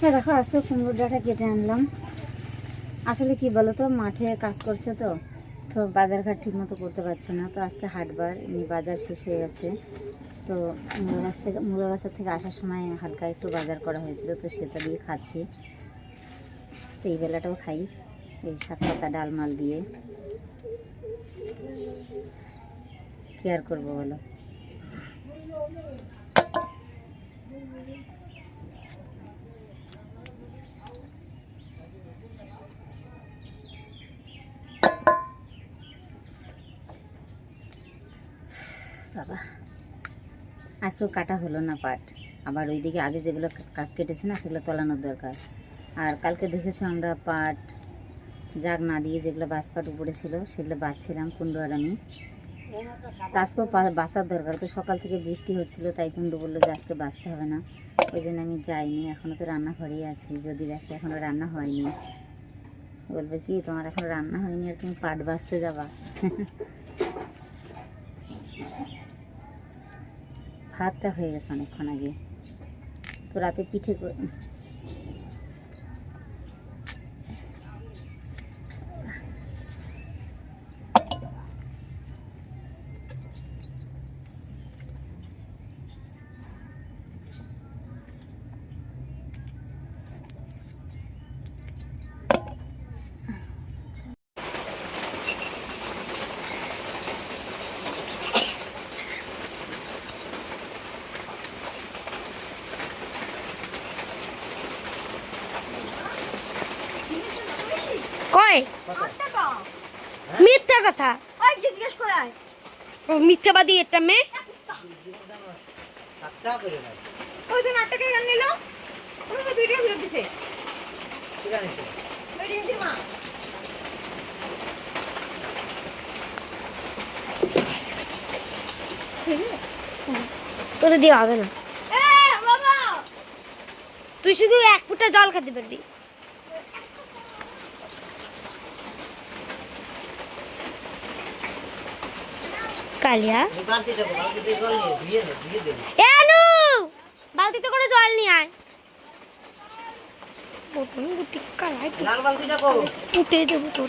হ্যাঁ দেখো, আজকে কুমড়ো ডাঁটা কেটে আনলাম। আসলে কি বলো তো মাঠে কাজ করছে তো তো বাজার ঘাট ঠিক মতো করতে পারছে না। তো আজকে হাটবার, এমনি বাজার শেষ হয়ে গেছে। তো মুড়ো গাছ থেকে, মুড়ো গাছের থেকে আসার সময় হালকা একটু বাজার করা হয়েছিল, তো সেটা দিয়ে খাচ্ছি। তো এই বেলাটাও খাই, এই শাক পাতা, ডাল, মাল দিয়ে। কেয়ার করব বলো বাবা আজকেও কাটা হলো না পাট। আবার ওইদিকে আগে যেগুলো কেটেছে না, সেগুলো তলানোর দরকার। আর কালকে দেখেছ আমরা পাট, জাগ না দিয়ে যেগুলো বাস পাট উপরে ছিল, সেগুলো বাঁচছিলাম কুন্ডু আর আমি। আজকেও বাঁচার দরকার। তো সকাল থেকে বৃষ্টি হচ্ছিল, তাই কুণ্ডু বলল যে আজকে বাঁচতে হবে না। ওই জন্য আমি যাইনি এখনও তো রান্নাঘরেই আছি। যদি দেখি এখনও রান্না হয়নি। বলবে কি, তোমার এখনও রান্না হয়নি আর তুমি পাট বাঁচতে যাবা? ভাতটা হয়ে গেছে অনেকক্ষণ আগে। তো রাতে পিঠে মিথ্যা কথা। মিথ্যাবাদী একটা মেয়ে? ওই নিল। ওই তো ফেরত দিছে। তোরে দিয়ে হবে না। তুই শুধু এক ফুটা জল খেতে পারবি। কালিয়া। এ আনু বালতিতে করে জল নিয়ে আয়। বোতল গুটি কালাই উঠে দেবো তোর।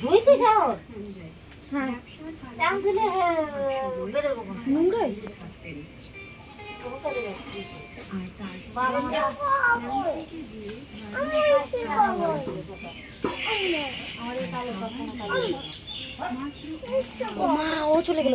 ধুইছি সাহস হ্যাঁ। এখন দিলে বেরোবো নোংরা হয়েছে। মা ও চলে গেল।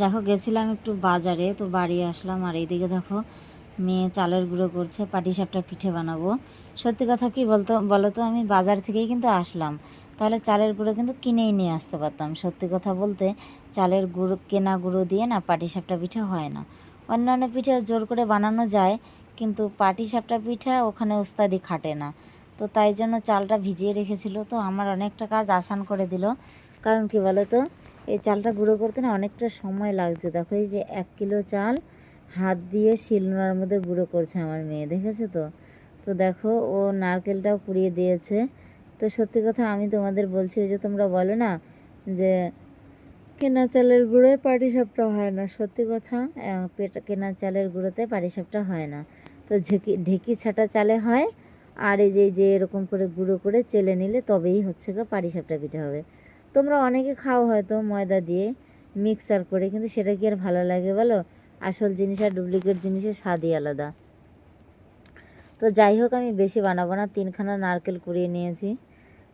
দেখো, গেছিলাম একটু বাজারে, তো বাড়ি আসলাম, আর এইদিকে দেখো, মেয়ে চালের গুঁড়ো করছে পাটিসাপটা পিঠে বানাবো। সত্যি কথা কি বলতো বলো তো আমি বাজার থেকেই কিন্তু আসলাম। তাহলে চালের গুঁড়ো কিন্তু কিনেই নিয়ে আসতে পারতাম। সত্যি কথা বলতে, চালের গুঁড়ো, কেনা গুঁড়ো দিয়ে না পাটিসাপটা পিঠে হয় না। অন্যান্য পিঠে জোর করে বানানো যায় কিন্তু পাটিসাপটা পিঠা ওখানে ওস্তাদি খাটে না। তো তাই জন্য চালটা ভিজিয়ে রেখেছিল। তো আমার অনেকটা কাজ আসান করে দিল। কারণ কি বলো তো এই চালটা গুঁড়ো করতে না অনেকটা সময় লাগছে। দেখো এই যে এক কিলো চাল হাত দিয়ে শিলনোড়ার মধ্যে গুঁড়ো করছে আমার মেয়ে, দেখেছ তো? তো দেখো ও নারকেলটাও কুড়িয়ে দিয়েছে। তো সত্যি কথা আমি তোমাদের বলছি, ওই যে তোমরা বলো না যে কেনা চালের গুঁড়োয় পাটিসাপটা হয় না। সত্যি কথা পেট- কেনা চালের গুঁড়োতে পাটিসাপটা হয় না। তো ঢেকি, ঢেঁকি ছাটা চালে হয়। আর এই যে যে, এরকম করে গুঁড়ো করে চেলে নিলে তবেই হচ্ছে গো পাটিসাপটা পিঠে হবে। তোমরা অনেকে খাও হয়তো ময়দা দিয়ে মিক্সার করে, কিন্তু সেটা কি আর ভালো লাগে বলো? আসল জিনিস আর ডুপ্লিকেট জিনিসের স্বাদই আলাদা। তো যাই হোক, আমি বেশি বানাবো না, তিনখানা নারকেল কুড়িয়ে নিয়েছি।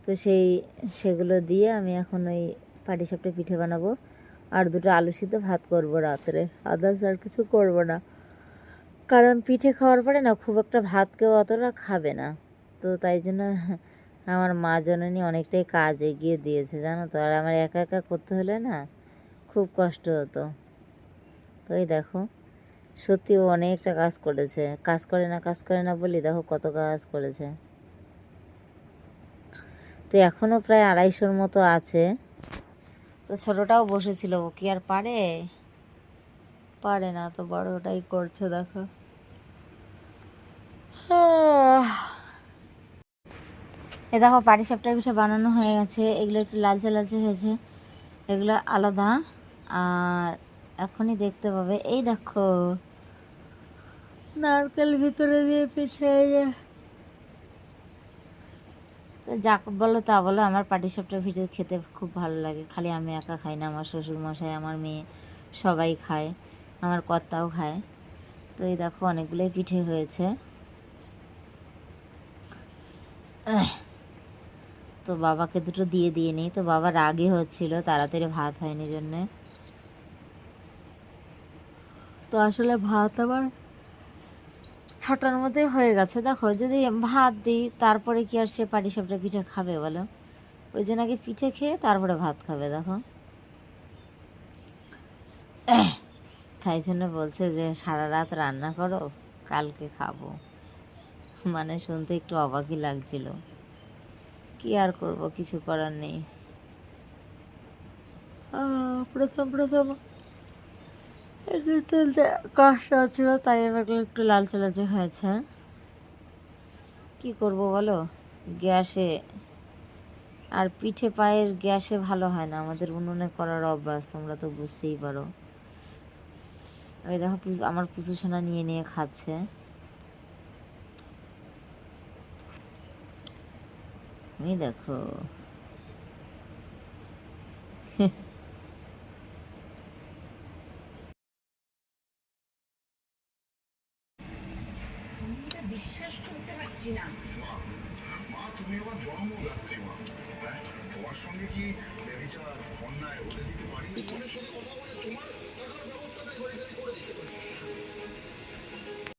তো সেই, সেগুলো দিয়ে আমি এখন ওই পাটি সাপটা পিঠে বানাবো। আর দুটো আলু সিদ্ধ ভাত করব রাত্রে। আদার্স আর কিছু করব না। কারণ পিঠে খাওয়ার পরে না খুব একটা ভাত কেউ অতটা খাবে না। তো তাই জন্য আমার মা জননী অনেকটাই কাজ এগিয়ে দিয়েছে, জানো তো? আর আমার একা একা করতে হলে না খুব কষ্ট হতো। তো এই দেখো, সত্যি ও অনেকটা কাজ করেছে। কাজ করে না, কাজ করে না বলি দেখো কত কাজ করেছে। তো এখনও প্রায় আড়াইশোর মতো আছে। তো ছোটোটাও বসেছিল, ও কি আর পারে? পারে না তো বড়টাই করছে, দেখো। এ দেখো পাটিসাপটা পিঠে বানানো হয়ে গেছে। এগুলো একটু লালচে লালচে হয়েছে। এগুলো আলাদা। আর এখনই দেখতে পাবে। এই দেখো, নারকেল ভিতরে দিয়ে পিঠে তো যাক, বলো তা, বলো, আমার পাটিসাপটা পিঠে খেতে খুব ভালো লাগে। খালি আমি একা খাই না, আমার শ্বশুর মশাই আমার মেয়ে, সবাই খায়। আমার কর্তাও খায়। তো এই দেখো অনেকগুলোই পিঠে হয়েছে। তো বাবাকে দুটো দিয়ে দিয়ে নিই তো বাবা রাগে হচ্ছিল, তাড়াতাড়ি ভাত হয়নি জন্যে। তো আসলে ভাত আবার ছটার মধ্যে হয়ে গেছে। দেখো যদি ভাত দিই, তারপরে কি আর সে পাটিসাপটা পিঠে খাবে বলো? ওই জন্য আগে পিঠে খেয়ে তারপরে ভাত খাবে, দেখো। তাই জন্য বলছে যে, সারা রাত রান্না করো, কালকে খাব। মানে শুনতে একটু অবাকই লাগছিল। কি আর করব, কিছু করার নেই। প্রথম প্রথম কষ্ট হচ্ছিল, তাই এবার একটু লালচে লালচে হয়েছে। কি করব বলো? গ্যাসে আর পিঠে, পায়ের গ্যাসে ভালো হয় না। আমাদের উনুনে করার অভ্যাস, তোমরা তো বুঝতেই পারো। ওই দেখো আমার পুজো সোনা নিয়ে নিয়ে খাচ্ছে। দেখো। বিশ্বাস করতে পারছি না